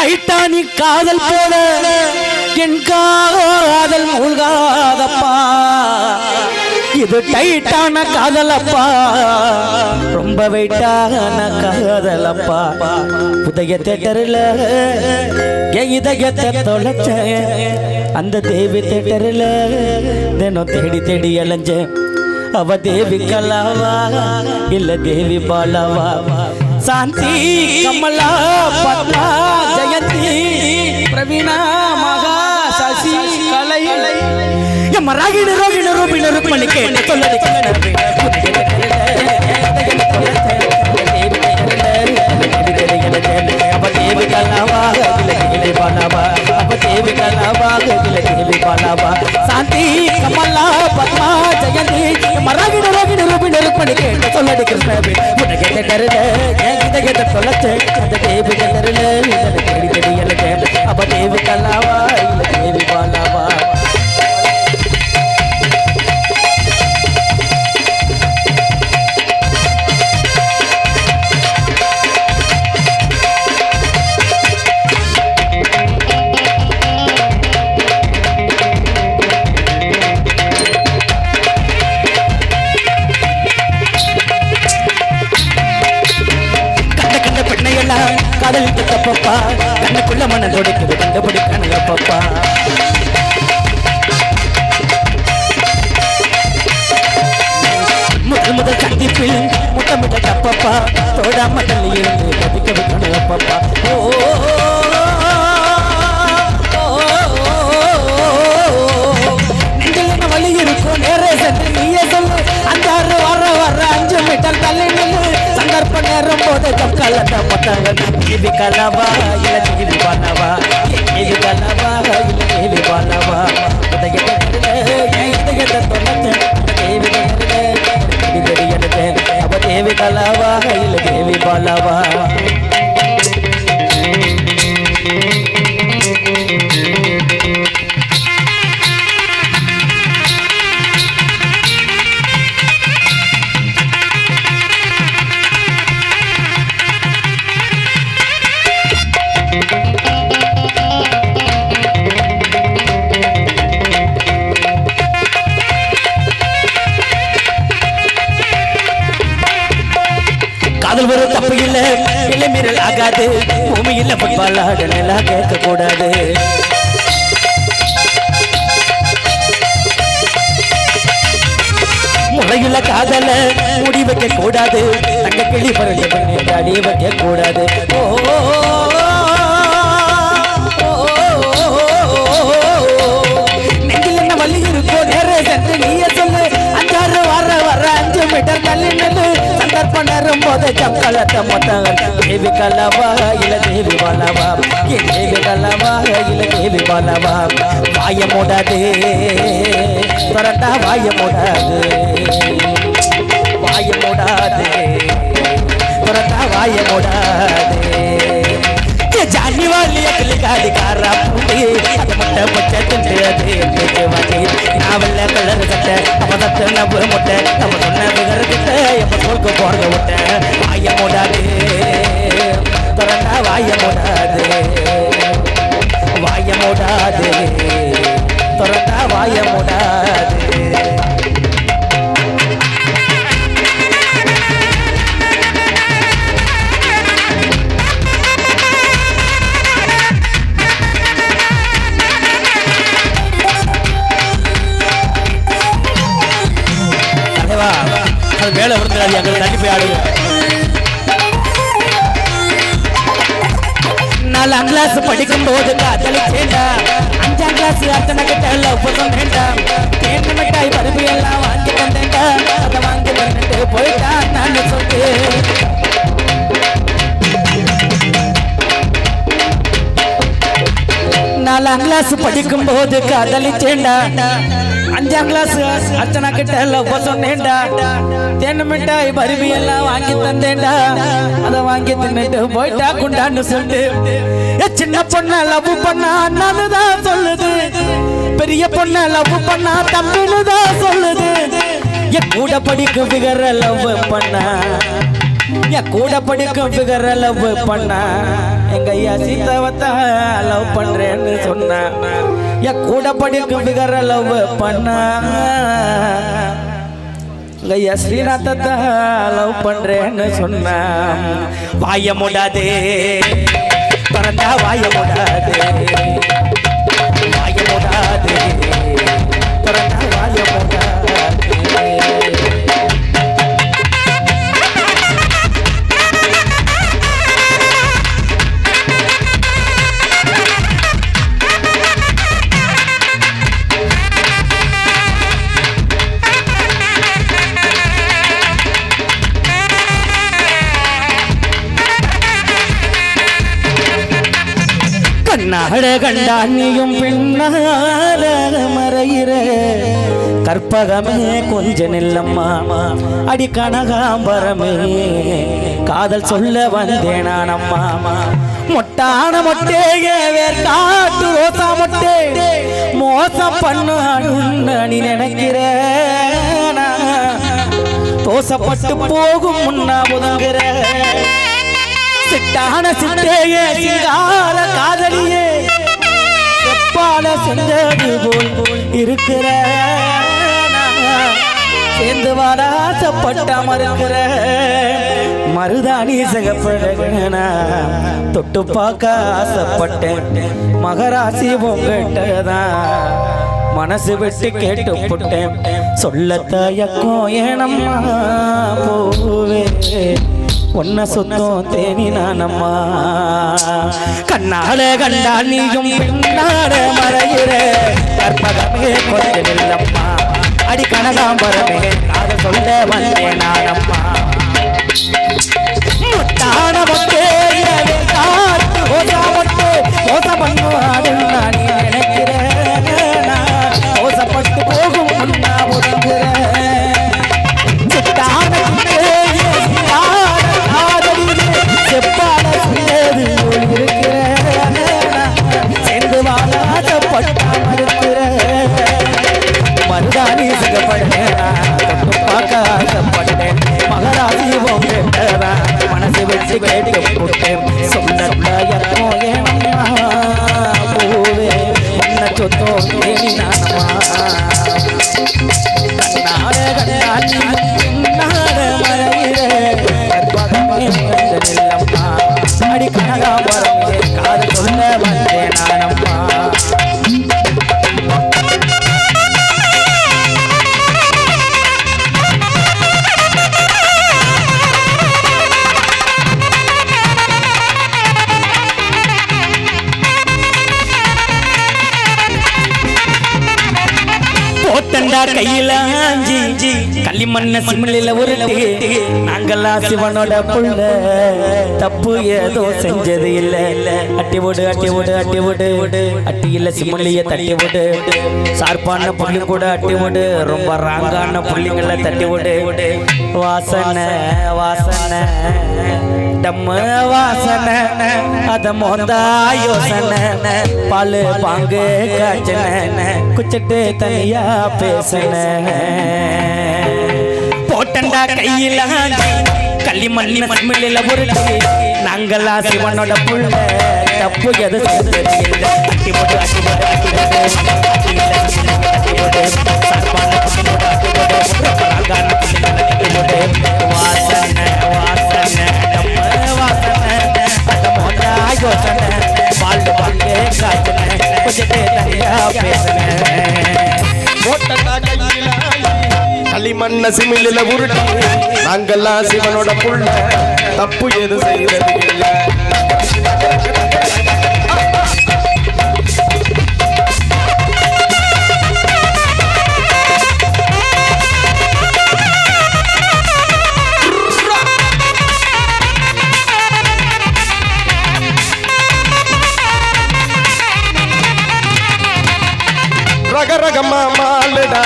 Titanic காதல் போல என் காதல் மூழ்காதப்பா. இது டைட்டான காதலப்பா. ரொம்ப வெயிட்டான காதலப்பா. புதைய தேட்டரில் என் இதயத்தை தொலைச்ச அந்த தேவி தேட்டரில் தினம் தேடி தேடி அலைஞ்சேன். அவ தேவி கலாவா இல்ல தேவி பாலாவா? சாந்தி கமலா பத்மா ஜெயந்தி பிரவீணா மகா சசி கலை. எம்ம ராகிணி ரோகிணி ரூபிணி ருக்மணி கேட்டு சொல்லது அப்பப்பா முதல் முதல் சந்திப்பில் முத்தமிட்ட தப்பப்பா தோடாம தள்ளி இருந்து கதிக்க வைக்கணும் அப்பப்பா ஓ நேரம் கலந்த மொத்தங்க இது கலவா இல்ல இது பண்ணவா? இது கலவா இல்ல பூமியில் ஃபுட்பால் ஆட நல்லா முறையுள்ள காதல முடி வைக்க கூடாது அந்த கிளி பரளி பண்ணி அடி வைக்க கூடாது ஓ நேரம் போது சம்கலத்த மொத்தங்கள் தேவி கலவா இல்ல தேவி பாலவா என் தேவி கலவா இல்ல தேவி பாலவா வாய மூடாது திறந்தா வாய மூடாது வாய மூடாது திறந்தா வாய மூடாது. ஜானி வாலி அகலி காடி காரா பூண்டு அது முட்டை பொட்டை திண்டு அது பேச்சு வாட்டி நான் வெள்ள கலர் கட்ட நம்ம தத்து நம்ப முட்டை நம்ம சொன்ன விகர வாய மூடாது திறந்தா வாய மூடாது அது மேல விழுந்துடாது அங்க தள்ளி போய் ஆடுங்க நாலாம் கிளாஸ் படிக்கும் போது காதலிச்சேண்டா அஞ்சாம் கிளாஸ் அத்தனை கிட்ட லவ் பண்ணேண்டா தேன் மிட்டாய் பருப்பு எல்லாம் வாங்கி தந்தேண்டா அதை வாங்கி தந்துட்டு போயிட்டா நான் சொல்லு நாலாம் கிளாஸ் படிக்கும் போது காதலிச்சேண்டா அஞ்சாம் கிளாஸ் அர்ச்சனா கிட்ட லவ் சொன்னேன்டா. தென்ன மிட்டாய் பருவி எல்லாம் வாங்கி தந்தேன்டா. அதை வாங்கி தின்னுட்டு போயிட்டா குண்டான்னு சொல்லிட்டு. சின்ன பொண்ண லவ் பண்ணா அண்ணான்னு தான் சொல்லுது. பெரிய பொண்ண லவ் பண்ணா தம்பின்னு தான் சொல்லுது. என் கூட படிக்கு விகர லவ் பண்ணா. என் கூட படிக்கும் ஃபிகர் லவ் பண்ண எங்க ஐயா சீதாவத்தா லவ் பண்றேன்னு சொன்ன. என் கூட படிக்கும் ஃபிகர் லவ் பண்ண ஐயா ஸ்ரீநாத்தத்தை லவ் பண்றேன்னு சொன்ன. வாய முடாதே பிறந்தா வாய முடாதே. வாய முடாதே பிறந்தா வாய முடாதே. கண்ணாட கண்டா நீயும் பின்னால மறையிற. கற்பகமே கொஞ்ச நெல்லம்மா அடி கனகாம்பரமே. காதல் சொல்ல வந்தேன் நானம்மா மொட்டான மொட்டேய வேர் காட்டு ரோசா மொட்டே. மோசம் பண்ணாடுன்னு நீ நினைக்கிற. தோசப்பட்டு போகும் முன்னா முதுங்குற. சிட்டான சிட்டேயே சிங்கார காதலியே. எப்பால செஞ்சது போல் இருக்கிற சேர்ந்து வாட மறுக்கிற மருதாணி சகப்பழகனா தொட்டு பார்க்க ஆசைப்பட்டேன் மகராசி உங்ககிட்டதான். மனசு விட்டு கேட்டு புட்டேன் சொல்ல தயக்கம் ஏனம்மா போவே. ஒன்ன சொத்தம் தேனி நானம்மா கண்ணால கண்டா நீயும் பெண்ணாட மறையிற கற்பகமே கொஞ்சமில்லம்மா அடி கனகாம்பரமே காத சொல்ல வந்தேன் நானம்மா. இவனோட புள்ள தப்பு ஏதோ செஞ்சது இல்ல. அட்டி விடு அட்டி விடு அட்டி விடு. அட்டி இல்ல சிம்மலிய தட்டி விடு. சார்பான புள்ளி கூட அட்டி விடு. ரொம்ப ராங்கான புள்ளிங்கள தட்டி விடு. வாசனை வாசனை. டம்ம வாசனை. அத மோந்தா யோசனை. பாலு பாங்கு காய்ச்சன. குச்சிட்டு தனியா பேசன. போட்டண்டா கையில மல்லி மல்லி மண்மில்ல உருட்டி நாங்களா சிவனோட புள்ள. தப்பு எது செஞ்சது அட்டி போட்டு அட்டி போட்டு அட்டி போட்டு. அட்டி போட்டு. களிமண்ண சிமிழில உருட்டி. நாங்கெல்லாம் சிவனோட புள்ள. தப்பு எது செய்யறது இல்ல. ரக ரகமா மாலுடா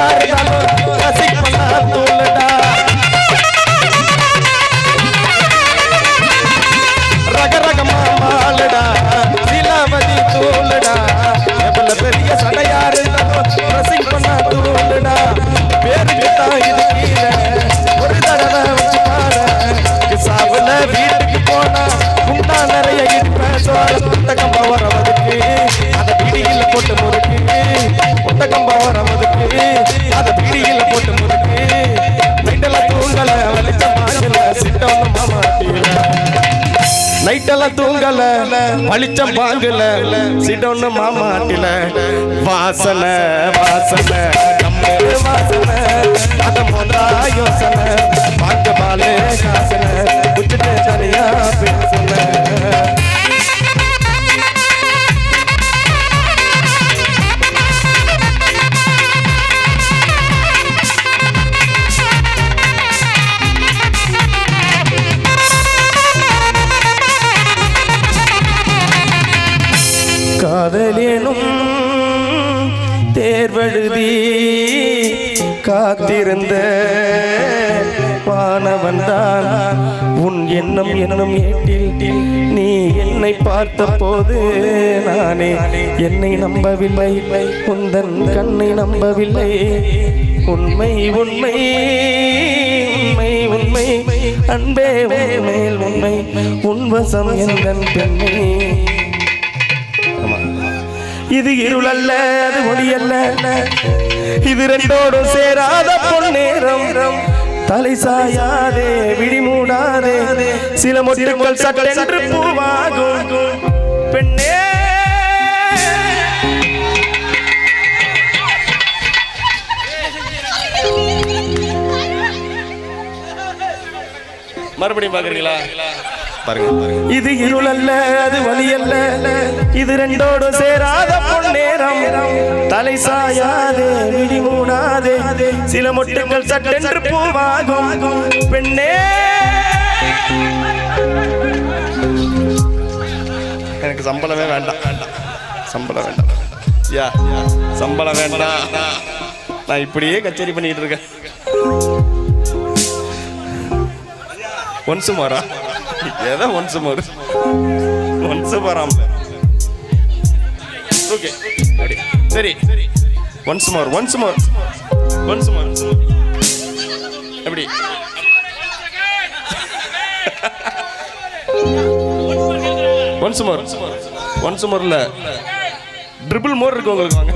பெரிய ரசிக்க நைட்டெல்லாம் தூங்கல பளிச்சம் பாங்கல சிடொன்னு மாமாட்டில வாசனை வாசனை நம்ம வாசனை அத முதலா யோசனை பாக்க பாலே காசனை விட்டுட்டு தனியா பேசுன. காத்திருந்த தான் உன் எண்ணம் என்னும் ஏட்டில் நீ என்னை பார்த்த போது நானே என்னை நம்பவில்லை. உந்தன் கண்ணை நம்பவில்லை. உண்மை உண்மை உண்மை உண்மை. அன்பே மேல் உண்மை. உன்வசம் எந்தன் பெண்ணே? இது இருள் அல்ல அது ஒளியல்ல. இது ரெண்டோடும் சேராத பொன்னேரம் தலை சாயாதே விழி மூடாதே சில மொட்டுக்கள் சட்டென்று பூவாகும். பெண்ணே. மறுபடியும் பாக்குறீங்களா பாருங்க இது இருளல்ல அது வலியல்ல. இது ரெண்டோடும் சேராத பொன்னேரம். தலை சாயாதே விழி மூடாதே சில மொட்டுகள் சட்டென்று பூவாகும். பெண்ணே. எனக்கு சம்பளமே வேண்டாம். சம்பளம் வேண்டாம். யா சம்பளம் வேண்டாம். நான் இப்படியே கச்சேரி பண்ணிட்டு இருக்கேன். ஒன்ஸ் மோரா ஏதோ ஒன்ஸ் மோர் ஒன்ஸ் மோராம் ஓகே அப்படி சரி once more once more once more எப்படி ஒன்ஸ் மோர் ஒன்ஸ் மோர்ல ட்ரிபிள் மோர் இருக்கு உங்களுக்கு வாங்க.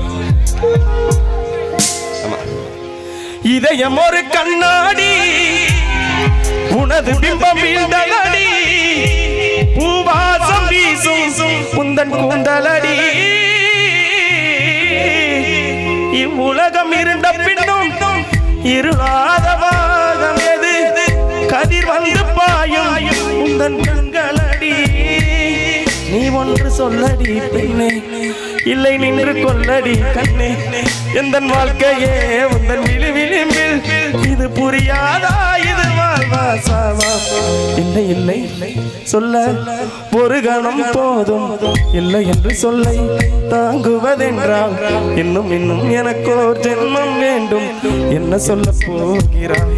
ஆமா. இதயம் ஒரு கண்ணாடி. உனது பிம்பம் வீழ்ந்தலடி. பூவாசம் வீசும் குந்தன் கூந்தலடி. இவ்வுலகம் இருந்த பின்னும் இருளாத பாகம் எது? கதிர் வந்து பாயும் உந்தன் கண்களடி. நீ ஒன்று சொல்லடி பெண்ணே. இல்லை நின்று கொல்லடி கண்ணே. எந்த வாழ்க்கையே உந்தன் விழி விளிம்பில். இது புரியாதா இது? இல்லை இல்லை. சொல்ல ஒரு கணம் போதும். இல்லை என்று சொல்லை தாங்குவதென்றால் இன்னும் இன்னும் எனக்கோர் ஜென்மம் வேண்டும். என்ன சொல்ல போகிறாய்?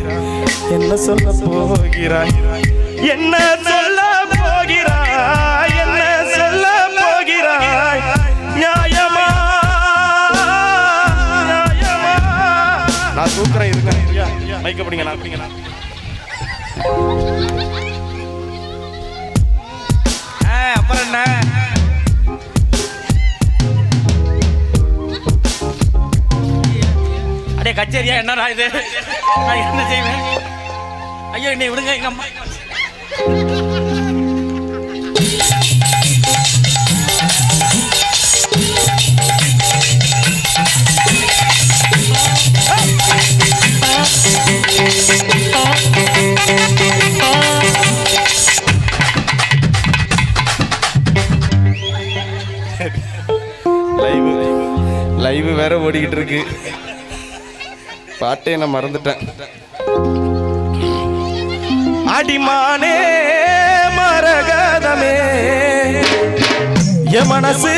என்ன சொல்ல போகிறாய்? என்ன சொல்ல போகிறாய்? என்ன சொல்ல போகிறாய்? நியாயமா? நியாயமா? நான் தூக்குறேன் இருக்கேன் மைக்க நான் நான். அப்புறம் என்ன? அடே கச்சேரியா என்னடா இது? நான் என்ன செய்வேன்? ஐயோ என்னை விடுங்க எங்க அம்மா. லைவ் வேற ஓடிக்கிட்டு இருக்கு பாட்டே நான் மறந்துட்டேன். அடிமானே மரகதமே. என் மனசு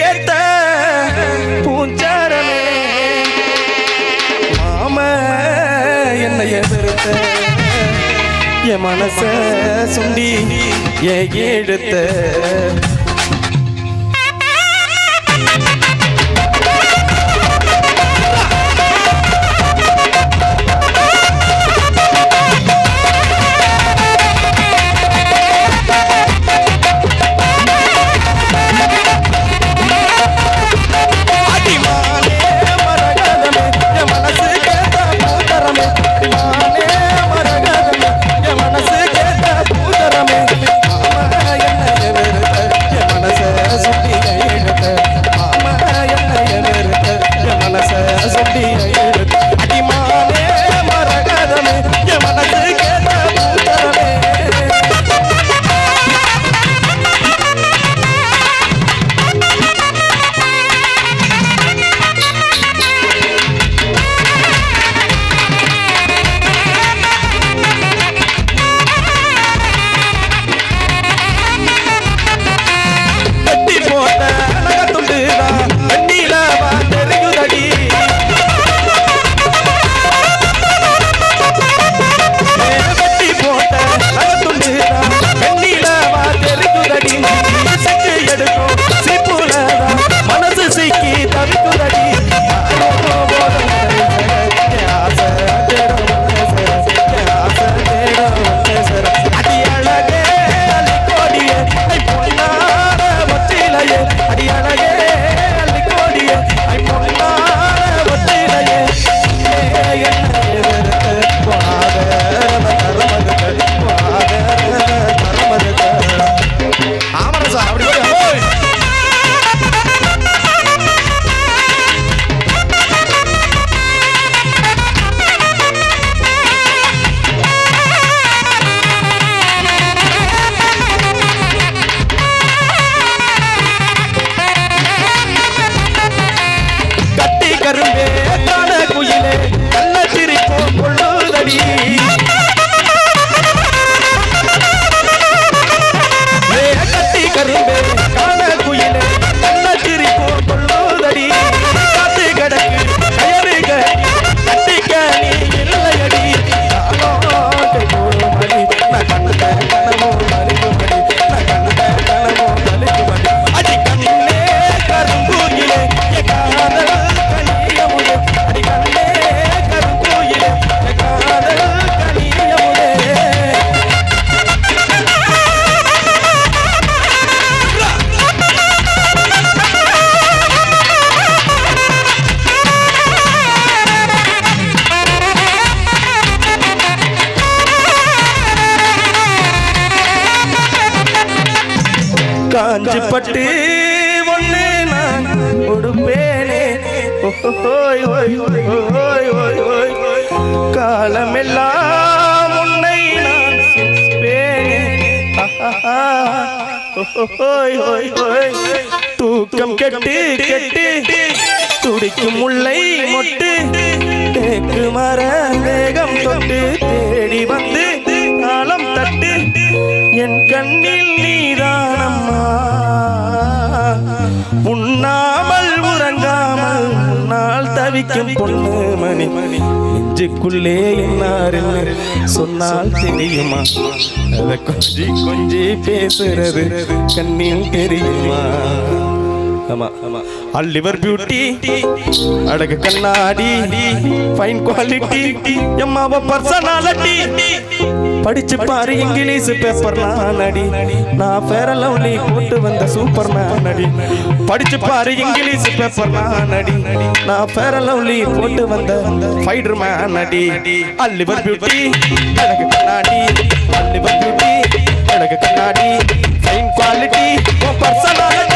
கேட்ட பூஞ்சாரமே. மாம என்னை எதிர்த்த. என் மனச சுண்டி ஏ எடுத்த காஞ்சி பட்டு ஒண்ணு நான் உடுப்பேனே. ஓய் ஓய் ஓய் ஓய் ஓய் ஓய். காலமெல்லாம் உன்னை நான் பேனே ஓய் ஓய் ஓய். தூக்கம் கெட்டு கெட்டு. துடிக்கும் முல்லை மொட்டு. தேக்கு மர வேகம் தொட்டு தேடி வந்து என் கண்ணில் நீதானம்மா. உண்ணாமல் உறங்காமல் நாள் தவிக்கும் பொண்ணு மணி. நெஞ்சுக்குள்ளே என்னாருன்னு சொன்னால் தெரியுமா? அதை கொஞ்சி கொஞ்சி பேசுறது கண்ணில் தெரியுமா? ஆமா. பியூட்டி அழகு கண்ணாடி. ஃபைன் குவாலிட்டி எம்மாவ பர்சனாலிட்டி படிச்சு பாரு இங்கிலீஷ் பேப்பர் நான் நான் ஃபேர லவ்லி போட்டு வந்த சூப்பர் மேன் படிச்சு பாரு இங்கிலீஷ் பேப்பர் நான் நான் ஃபேர லவ்லி போட்டு வந்த ஃபைடர் மேன் அடி ஆல் பியூட்டி அழகு கண்ணாடி. அல்லிவர் பியூட்டி அழகு கண்ணாடி. Fine quality personality